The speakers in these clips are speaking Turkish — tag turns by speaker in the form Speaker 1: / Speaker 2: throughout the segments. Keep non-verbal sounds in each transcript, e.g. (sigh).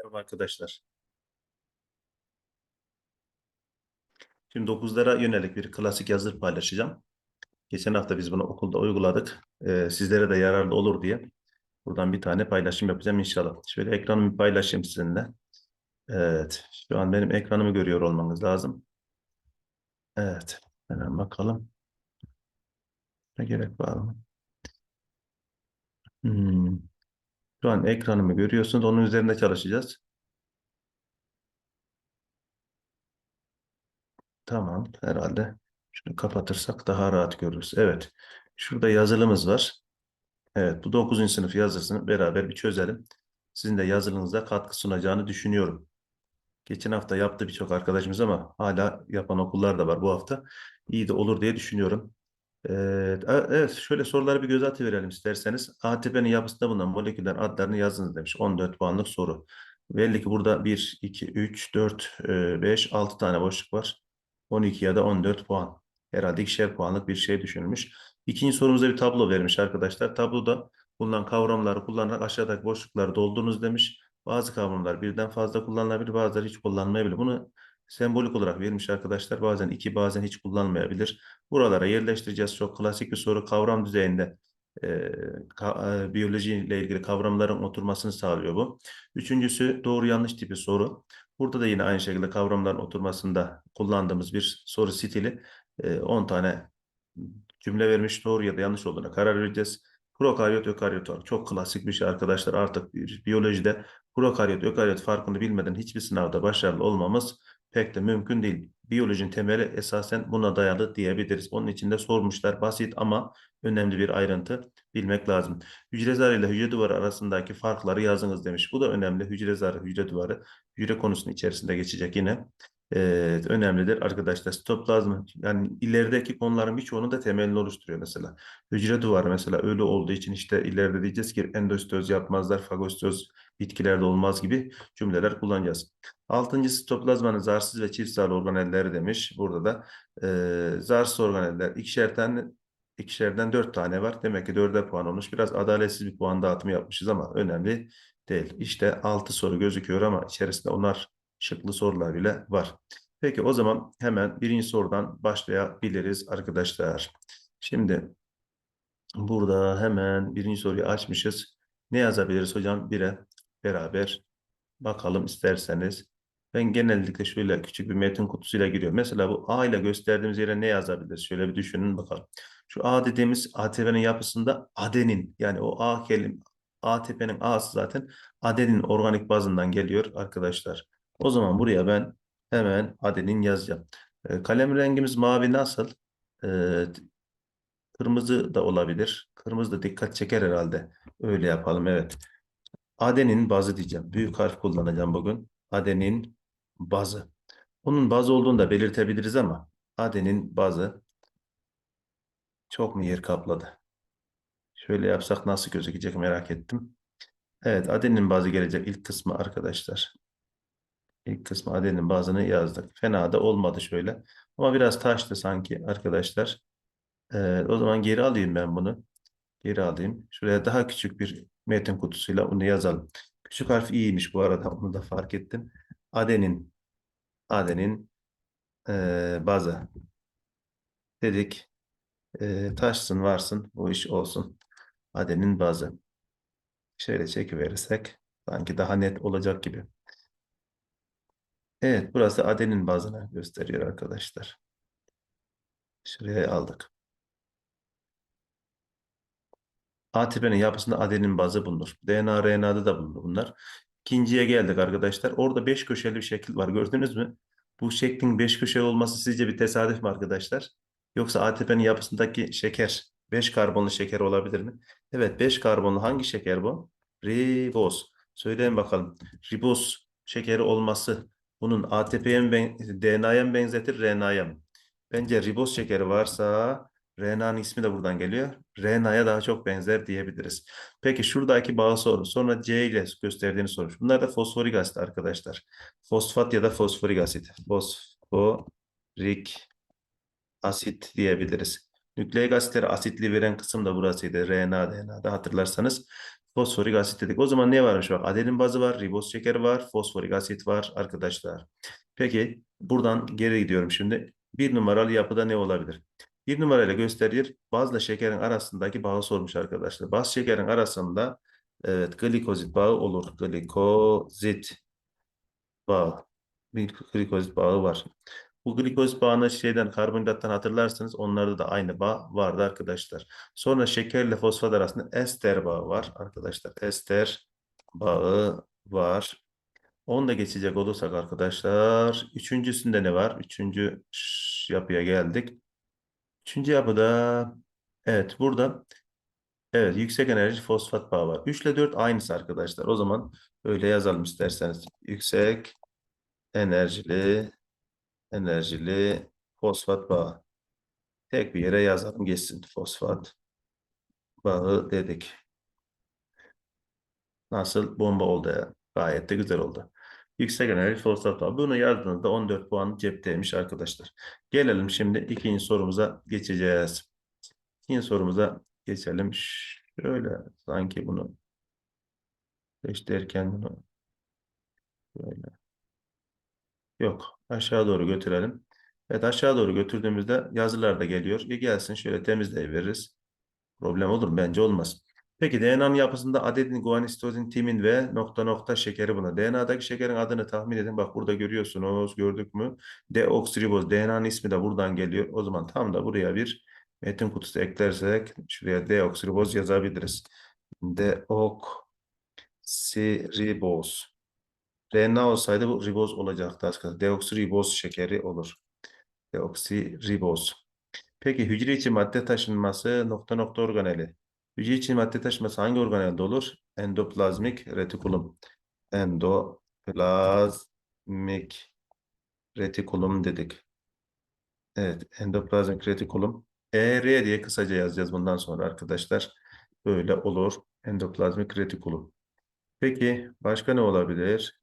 Speaker 1: Merhaba arkadaşlar. Şimdi 9'lara yönelik bir klasik yazı paylaşacağım. Geçen hafta biz bunu okulda uyguladık. Ee, sizlere de yararlı olur diye buradan bir tane paylaşım yapacağım inşallah. Şöyle ekranımı paylaşayım sizinle. Evet, şu an benim ekranımı görüyor olmanız lazım. Evet, hemen bakalım. Ne gerek var mı? Hmm. Şu an ekranımı görüyorsunuz. Onun üzerinde çalışacağız. Tamam, herhalde. Şunu kapatırsak daha rahat görürüz. Evet, şurada yazılımız var. Evet, bu 9. sınıf yazısını beraber bir çözelim. Sizin de yazılınıza katkı sunacağını düşünüyorum. Geçen hafta yaptı birçok arkadaşımız ama hala yapan okullar da var bu hafta. İyi de olur diye düşünüyorum. Evet, evet şöyle soruları bir göz atıverelim isterseniz. ATP'nin yapısında bulunan moleküller adlarını yazınız demiş. 14 puanlık soru. Belli ki burada 1, 2, 3, 4, 5, 6 tane boşluk var. 12 ya da 14 puan. Herhalde ikişer puanlık bir şey düşünülmüş. İkinci sorumuzda bir tablo vermiş arkadaşlar. Tabloda bulunan kavramları kullanarak aşağıdaki boşlukları doldurunuz demiş. Bazı kavramlar birden fazla kullanılabilir, bazıları hiç kullanılmayabilir. Bunu sembolik olarak vermiş arkadaşlar. Bazen iki, bazen hiç kullanmayabilir. Buralara yerleştireceğiz. Çok klasik bir soru. Kavram düzeyinde e, ka, e, biyoloji ile ilgili kavramların oturmasını sağlıyor bu. Üçüncüsü doğru yanlış tipi soru. Burada da yine aynı şekilde kavramların oturmasında kullandığımız bir soru stili. E, 10 tane cümle vermiş doğru ya da yanlış olduğuna karar vereceğiz. Prokaryot, ökaryot var. Çok klasik bir şey arkadaşlar. Artık biyolojide prokaryot, ökaryot farkını bilmeden hiçbir sınavda başarılı olmamız pek de mümkün değil. Biyolojinin temeli esasen buna dayalı diyebiliriz. Onun için de sormuşlar. Basit ama önemli bir ayrıntı bilmek lazım. Hücre zarı ile hücre duvarı arasındaki farkları yazınız demiş. Bu da önemli. Hücre zarı, hücre duvarı hücre konusunun içerisinde geçecek yine. Evet, önemlidir arkadaşlar. Sitoplazma yani ilerideki konuların birçoğunu da temelini oluşturuyor mesela. Hücre duvarı mesela ölü olduğu için işte ileride diyeceğiz ki endostöz yapmazlar, fagostöz bitkilerde olmaz gibi cümleler kullanacağız. Altıncısı sitoplazmanın zarsız ve çift zarlı organelleri demiş. Burada da e, zarsız organeller ikişerden ikişerden dört tane var. Demek ki dörde puan olmuş. Biraz adaletsiz bir puan dağıtımı yapmışız ama önemli değil. İşte altı soru gözüküyor ama içerisinde onlar şıklı sorular bile var. Peki o zaman hemen birinci sorudan başlayabiliriz arkadaşlar. Şimdi burada hemen birinci soruyu açmışız. Ne yazabiliriz hocam? Bire beraber bakalım isterseniz. Ben genellikle şöyle küçük bir metin kutusuyla giriyorum. Mesela bu A ile gösterdiğimiz yere ne yazabiliriz? Şöyle bir düşünün bakalım. Şu A dediğimiz ATP'nin yapısında adenin yani o A kelim ATP'nin A'sı zaten adenin organik bazından geliyor arkadaşlar. O zaman buraya ben hemen adenin yazacağım. E, kalem rengimiz mavi nasıl? E, kırmızı da olabilir. Kırmızı da dikkat çeker herhalde. Öyle yapalım evet. Adenin bazı diyeceğim. Büyük harf kullanacağım bugün. Adenin bazı. Bunun bazı olduğunu da belirtebiliriz ama adenin bazı çok mu yer kapladı? Şöyle yapsak nasıl gözükecek merak ettim. Evet adenin bazı gelecek ilk kısmı arkadaşlar. İlk kısmı adenin bazını yazdık. Fena da olmadı şöyle. Ama biraz taştı sanki arkadaşlar. Ee, o zaman geri alayım ben bunu. Geri alayım. Şuraya daha küçük bir metin kutusuyla onu yazalım. Küçük harf iyiymiş bu arada. Onu da fark ettim. Adenin adenin e, bazı dedik. E, taşsın varsın bu iş olsun. Adenin bazı. Şöyle çekiverirsek sanki daha net olacak gibi. Evet, burası adenin bazını gösteriyor arkadaşlar. Şuraya aldık. ATP'nin yapısında adenin bazı bulunur. DNA, RNA'da da bulunur bunlar. İkinciye geldik arkadaşlar. Orada beş köşeli bir şekil var. Gördünüz mü? Bu şeklin beş köşeli olması sizce bir tesadüf mü arkadaşlar? Yoksa ATP'nin yapısındaki şeker beş karbonlu şeker olabilir mi? Evet, beş karbonlu hangi şeker bu? Riboz. Söyleyin bakalım. Riboz şekeri olması bunun ATP'ye mi DNA'ya mı benzetir, RNA'ya mı? Bence riboz şekeri varsa RNA'nın ismi de buradan geliyor. RNA'ya daha çok benzer diyebiliriz. Peki şuradaki bağı soru. Sonra C ile gösterdiğini soru. Bunlar da fosforik asit arkadaşlar. Fosfat ya da fosforik asit. Fosforik asit diyebiliriz. Nükleik asitleri asitli veren kısım da burasıydı. RNA, DNA'da hatırlarsanız. Fosforik asit dedik. O zaman ne varmış bak? Adenin bazı var, riboz şekeri var, fosforik asit var arkadaşlar. Peki buradan geri gidiyorum şimdi. Bir numaralı yapıda ne olabilir? Bir numarayla gösterir. Bazla şekerin arasındaki bağı sormuş arkadaşlar. Baz şekerin arasında evet glikozit bağı olur. Glikozit bağı. Bir glikozit bağı var. Bu glikozit bağını şeyden karbonhidrattan hatırlarsınız. Onlarda da aynı bağ vardı arkadaşlar. Sonra şekerle fosfat arasında ester bağı var arkadaşlar. Ester bağı var. Onu da geçecek olursak arkadaşlar. Üçüncüsünde ne var? Üçüncü yapıya geldik. Üçüncü yapıda evet burada evet yüksek enerji fosfat bağı var. 3 ile 4 aynısı arkadaşlar. O zaman öyle yazalım isterseniz. Yüksek enerjili enerjili fosfat bağı. Tek bir yere yazalım geçsin. Fosfat bağı dedik. Nasıl? Bomba oldu ya. Gayet de güzel oldu. Yüksek enerji fosfat bağı. Bunu yazdığınızda 14 puan cepteymiş arkadaşlar. Gelelim şimdi ikinci sorumuza geçeceğiz. İkinci sorumuza geçelim. Şöyle sanki bunu seçtirirken bunu böyle. Yok. Aşağı doğru götürelim. Evet aşağı doğru götürdüğümüzde yazılar da geliyor. Bir gelsin şöyle temizleyiveririz. Problem olur mu? Bence olmaz. Peki DNA'nın yapısında adenin, guanisitozin, timin ve nokta nokta şekeri buna. DNA'daki şekerin adını tahmin edin. Bak burada görüyorsunuz. Gördük mü? Deoksiriboz. DNA'nın ismi de buradan geliyor. O zaman tam da buraya bir metin kutusu eklersek şuraya deoksiriboz yazabiliriz. Deoksiriboz. RNA olsaydı bu riboz olacaktı arkadaşlar. Deoksiriboz şekeri olur. Deoksiriboz. Peki hücre içi madde taşınması nokta nokta organeli. Hücre içi madde taşınması hangi organelde olur? Endoplazmik retikulum. Endoplazmik retikulum dedik. Evet, endoplazmik retikulum. ER diye kısaca yazacağız bundan sonra arkadaşlar. Böyle olur. Endoplazmik retikulum. Peki başka ne olabilir?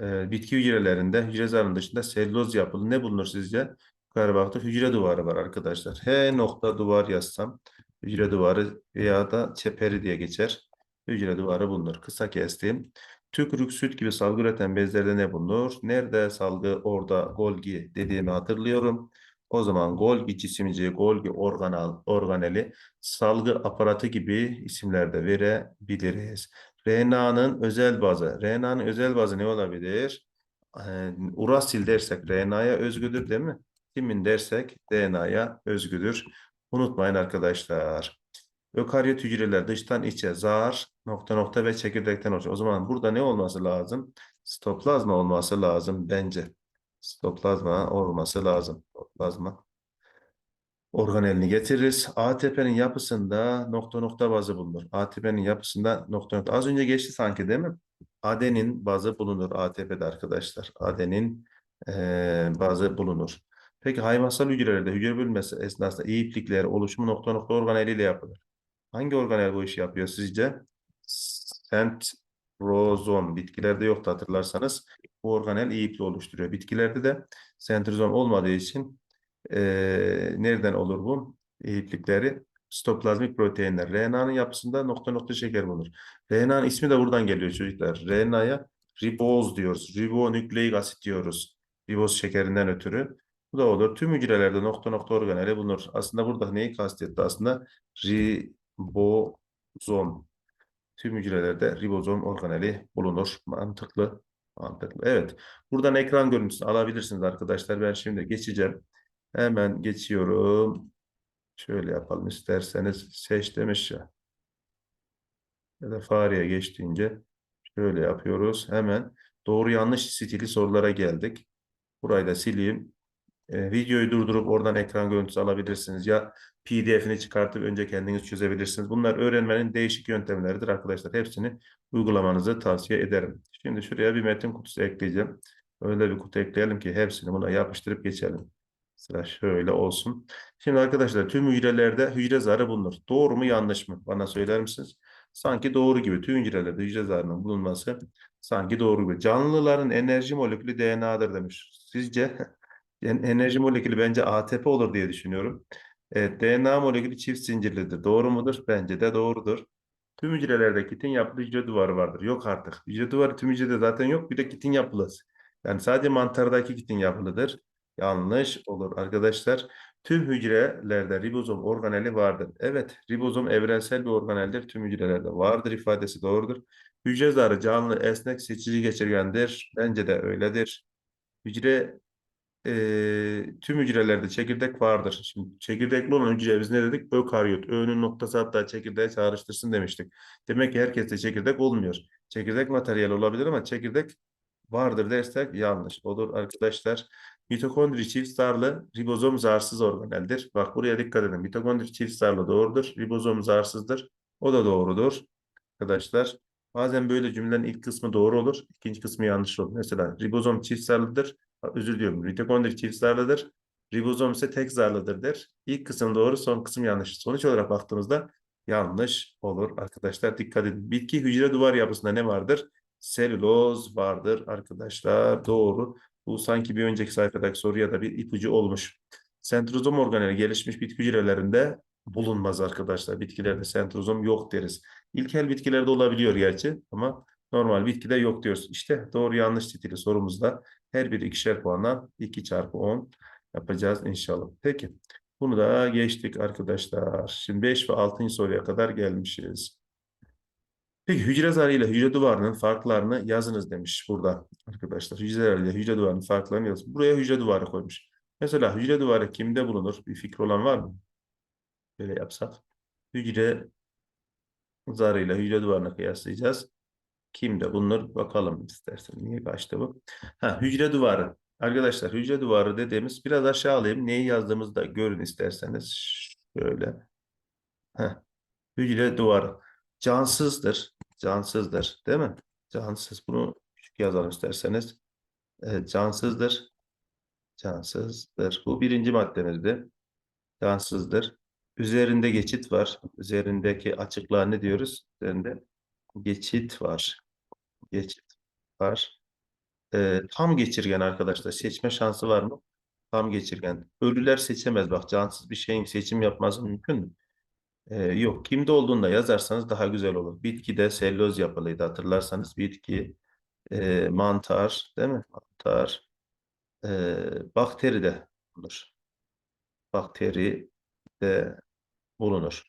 Speaker 1: Ee, bitki hücrelerinde hücre zarının dışında selüloz yapılı ne bulunur sizce? Yukarı baktık hücre duvarı var arkadaşlar. H nokta duvar yazsam hücre duvarı veya da çeperi diye geçer. Hücre duvarı bulunur. Kısa kestim. Tükürük, süt gibi salgı üreten bezlerde ne bulunur? Nerede salgı? Orada Golgi dediğimi hatırlıyorum. O zaman Golgi cisimci, Golgi organal, organeli salgı aparatı gibi isimlerde verebiliriz. RNA'nın özel bazı. RNA'nın özel bazı ne olabilir? Ee, urasil dersek RNA'ya özgüdür değil mi? Timin dersek DNA'ya özgüdür. Unutmayın arkadaşlar. Ökaryot hücreler dıştan içe zar, nokta nokta ve çekirdekten oluşur. O zaman burada ne olması lazım? Sitoplazma olması lazım bence. Sitoplazma olması lazım. Sitoplazma organelini getiririz. ATP'nin yapısında nokta nokta bazı bulunur. ATP'nin yapısında nokta nokta. Az önce geçti sanki değil mi? Adenin bazı bulunur ATP'de arkadaşlar. Adenin eee bazı bulunur. Peki hayvansal hücrelerde hücre bölünmesi esnasında iyi iplikler oluşumu nokta nokta organeliyle yapılır. Hangi organel bu işi yapıyor sizce? Sentrozom. Bitkilerde yoktu hatırlarsanız. Bu organel iyi ipli oluşturuyor. Bitkilerde de sentrozom olmadığı için eee, nereden olur bu? İplikleri sitoplazmik proteinler. RNA'nın yapısında nokta nokta şeker bulunur. RNA'nın ismi de buradan geliyor çocuklar. RNA'ya riboz diyoruz. Ribonükleik asit diyoruz. Riboz şekerinden ötürü. Bu da olur. Tüm hücrelerde nokta nokta organeli bulunur. Aslında burada neyi kastetti? Aslında ribozom. Tüm hücrelerde ribozom organeli bulunur. Mantıklı. Mantıklı. Evet. Buradan ekran görüntüsünü alabilirsiniz arkadaşlar. Ben şimdi geçeceğim. Hemen geçiyorum. Şöyle yapalım isterseniz. Seç demiş ya. Ya da fareye geçtiğince şöyle yapıyoruz. Hemen doğru yanlış stili sorulara geldik. Burayı da sileyim. E, videoyu durdurup oradan ekran görüntüsü alabilirsiniz. Ya PDF'ini çıkartıp önce kendiniz çözebilirsiniz. Bunlar öğrenmenin değişik yöntemleridir arkadaşlar. Hepsini uygulamanızı tavsiye ederim. Şimdi şuraya bir metin kutusu ekleyeceğim. Öyle bir kutu ekleyelim ki hepsini buna yapıştırıp geçelim. Sıra şöyle olsun. Şimdi arkadaşlar tüm hücrelerde hücre zarı bulunur. Doğru mu yanlış mı? Bana söyler misiniz? Sanki doğru gibi. Tüm hücrelerde hücre zarının bulunması sanki doğru gibi. Canlıların enerji molekülü DNA'dır demiş. Sizce (laughs) en- enerji molekülü bence ATP olur diye düşünüyorum. Evet, DNA molekülü çift zincirlidir. Doğru mudur? Bence de doğrudur. Tüm hücrelerde kitin yapılı hücre duvarı vardır. Yok artık. Hücre duvarı tüm hücrede zaten yok. Bir de kitin yapılı. Yani sadece mantardaki kitin yapılıdır. Yanlış olur arkadaşlar. Tüm hücrelerde ribozom organeli vardır. Evet, ribozom evrensel bir organeldir. Tüm hücrelerde vardır ifadesi doğrudur. Hücre zarı canlı, esnek, seçici geçirgendir. Bence de öyledir. Hücre eee, tüm hücrelerde çekirdek vardır. Şimdi çekirdekli olan hücre biz ne dedik? Ökaryot. Ö'nün noktası hatta çekirdeği çağrıştırsın demiştik. Demek ki herkeste çekirdek olmuyor. Çekirdek materyal olabilir ama çekirdek vardır dersek yanlış olur arkadaşlar. Mitokondri çift zarlı, ribozom zarsız organeldir. Bak buraya dikkat edin. Mitokondri çift zarlı doğrudur. Ribozom zarsızdır. O da doğrudur arkadaşlar. Bazen böyle cümlenin ilk kısmı doğru olur, ikinci kısmı yanlış olur. Mesela ribozom çift zarlıdır. Özür diliyorum. Mitokondri çift zarlıdır. Ribozom ise tek zarlıdır der. İlk kısım doğru, son kısım yanlış. Sonuç olarak baktığımızda yanlış olur arkadaşlar. Dikkat edin. Bitki hücre duvar yapısında ne vardır? Selüloz vardır arkadaşlar. Doğru. Bu sanki bir önceki sayfadaki soruya da bir ipucu olmuş. Sentrozom organeli gelişmiş bitki hücrelerinde bulunmaz arkadaşlar. Bitkilerde sentrozom yok deriz. İlkel bitkilerde olabiliyor gerçi ama normal bitkide yok diyoruz. İşte doğru yanlış titili sorumuzda her biri ikişer puandan 2 çarpı 10 yapacağız inşallah. Peki bunu da geçtik arkadaşlar. Şimdi 5 ve 6. soruya kadar gelmişiz. Peki hücre zarı ile hücre duvarının farklarını yazınız demiş burada arkadaşlar. Hücre zarı ile hücre duvarının farklarını yazın. Buraya hücre duvarı koymuş. Mesela hücre duvarı kimde bulunur? Bir fikri olan var mı? Böyle yapsak. Hücre zarıyla hücre duvarını kıyaslayacağız. Kimde bulunur? Bakalım istersen. Niye kaçtı bu? Ha, hücre duvarı. Arkadaşlar hücre duvarı dediğimiz biraz aşağı alayım. Neyi yazdığımızı da görün isterseniz. Şöyle. Heh. Hücre duvarı. Cansızdır. Cansızdır. Değil mi? Cansız. Bunu küçük yazalım isterseniz. Evet, cansızdır. Cansızdır. Bu birinci maddemizdi. Cansızdır. Üzerinde geçit var. Üzerindeki açıklığa ne diyoruz? Üzerinde geçit var. Geçit var. Ee, tam geçirgen arkadaşlar. Seçme şansı var mı? Tam geçirgen. Ölüler seçemez. Bak cansız bir şeyin seçim yapması mümkün mü? Ee, yok. Kimde olduğunu da yazarsanız daha güzel olur. Bitkide selüloz yapılıydı hatırlarsanız. Bitki, e, mantar değil mi? Mantar, e, bakteri de bulunur. Bakteri de bulunur.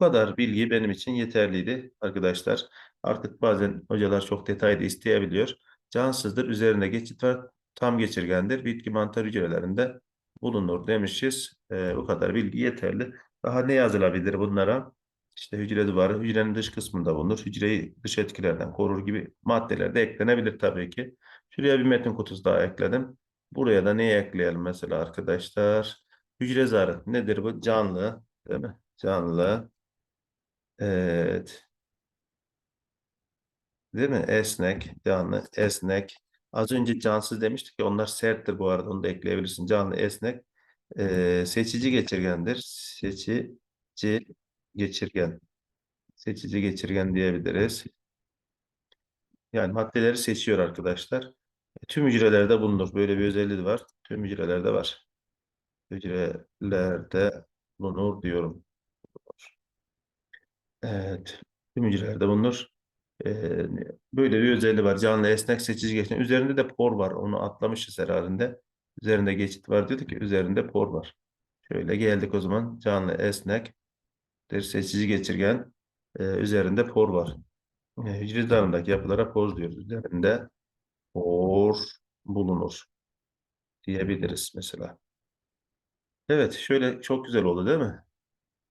Speaker 1: Bu kadar bilgi benim için yeterliydi arkadaşlar. Artık bazen hocalar çok detaylı isteyebiliyor. Cansızdır, üzerinde geçit var, tam geçirgendir. Bitki mantar hücrelerinde bulunur demişiz. Ee, bu kadar bilgi yeterli. Daha ne yazılabilir bunlara? İşte hücre duvarı, hücrenin dış kısmında bulunur. Hücreyi dış etkilerden korur gibi maddeler de eklenebilir tabii ki. Şuraya bir metin kutusu daha ekledim. Buraya da neyi ekleyelim mesela arkadaşlar? Hücre zarı nedir bu? Canlı, değil mi? Canlı. Evet. Değil mi? Esnek, canlı, esnek. Az önce cansız demiştik ki onlar serttir bu arada onu da ekleyebilirsin. Canlı, esnek. Ee, seçici geçirgendir. Seçici geçirgen. Seçici geçirgen diyebiliriz. Yani maddeleri seçiyor arkadaşlar. E, Tüm hücrelerde bulunur. Böyle bir özelliği var. Tüm hücrelerde var. Hücrelerde bulunur diyorum. Evet. Tüm hücrelerde bulunur. Ee, böyle bir özelliği var. Canlı esnek seçici geçirgen. Üzerinde de por var. Onu atlamışız herhalde. Üzerinde geçit var diyorduk ki üzerinde por var. Şöyle geldik o zaman. Canlı esnek seçici geçirgen. Ee, üzerinde por var. Ee, hücre zarındaki yapılara por diyoruz. Üzerinde por bulunur diyebiliriz mesela. Evet, şöyle çok güzel oldu değil mi?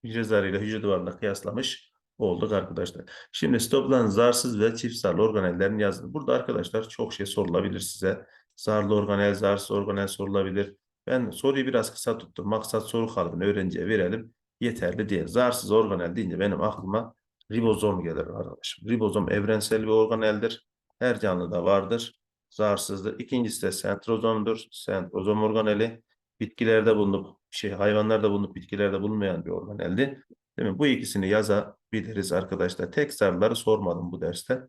Speaker 1: Hücre zarıyla hücre duvarına kıyaslamış olduk arkadaşlar. Şimdi stoplanan zarsız ve çift zarlı organellerin yazın. Burada arkadaşlar çok şey sorulabilir size. Zarlı organel, zarsız organel sorulabilir. Ben soruyu biraz kısa tuttum. Maksat soru kalıbını öğrenciye verelim. Yeterli diye. Zarsız organel deyince benim aklıma ribozom gelir arkadaşım. Ribozom evrensel bir organeldir. Her canlıda vardır. Zarsızdır. İkincisi de sentrozomdur. Sentrozom organeli bitkilerde bulunup şey hayvanlarda bulunup bitkilerde bulunmayan bir organeldi. Değil mi? Bu ikisini yazabiliriz arkadaşlar. Tek zarları sormadım bu derste.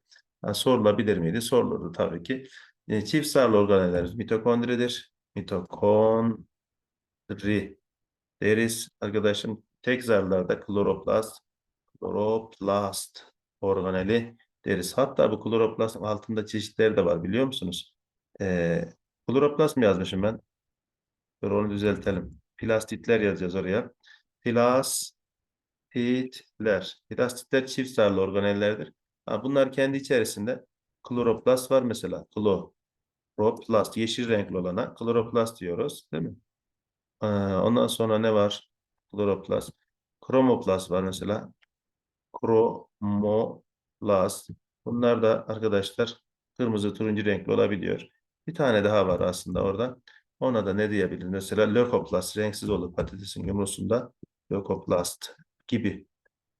Speaker 1: Ha, sorulabilir miydi? Sorulurdu tabii ki. E, çift zarlı organellerimiz mitokondridir. Mitokondri deriz arkadaşım tek zarlarda kloroplast, kloroplast organeli deriz. Hatta bu kloroplastın altında çeşitleri de var biliyor musunuz? Ee, kloroplast mı yazmışım ben? Dur onu düzeltelim. Plastitler yazacağız oraya. Plastitler. Plastitler çift zarlı organellerdir. Bunlar kendi içerisinde kloroplast var mesela. Kloroplast yeşil renkli olana kloroplast diyoruz değil mi? Ee, ondan sonra ne var? Kloroplast. Kromoplast var mesela. Kromoplast. Bunlar da arkadaşlar kırmızı turuncu renkli olabiliyor. Bir tane daha var aslında orada. Ona da ne diyebiliriz? Mesela lökoplast renksiz olur patatesin yumrusunda. Lökoplast gibi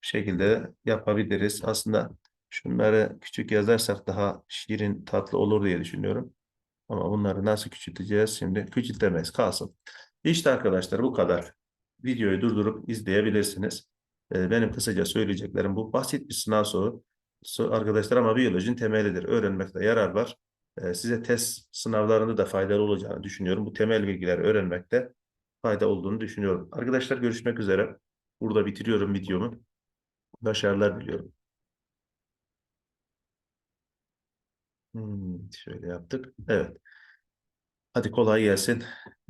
Speaker 1: şekilde yapabiliriz. Aslında şunları küçük yazarsak daha şirin tatlı olur diye düşünüyorum. Ama bunları nasıl küçülteceğiz şimdi? Küçültemeyiz kalsın. İşte arkadaşlar bu kadar. Videoyu durdurup izleyebilirsiniz. Ee, Benim kısaca söyleyeceklerim bu. Basit bir sınav soru. So- Arkadaşlar ama biyolojinin temelidir. Öğrenmekte yarar var. Ee, Size test sınavlarında da faydalı olacağını düşünüyorum. Bu temel bilgileri öğrenmekte fayda olduğunu düşünüyorum. Arkadaşlar görüşmek üzere. Burada bitiriyorum videomu. Başarılar diliyorum. Hmm, şöyle yaptık. Evet. Hadi kolay gelsin.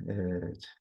Speaker 1: Evet.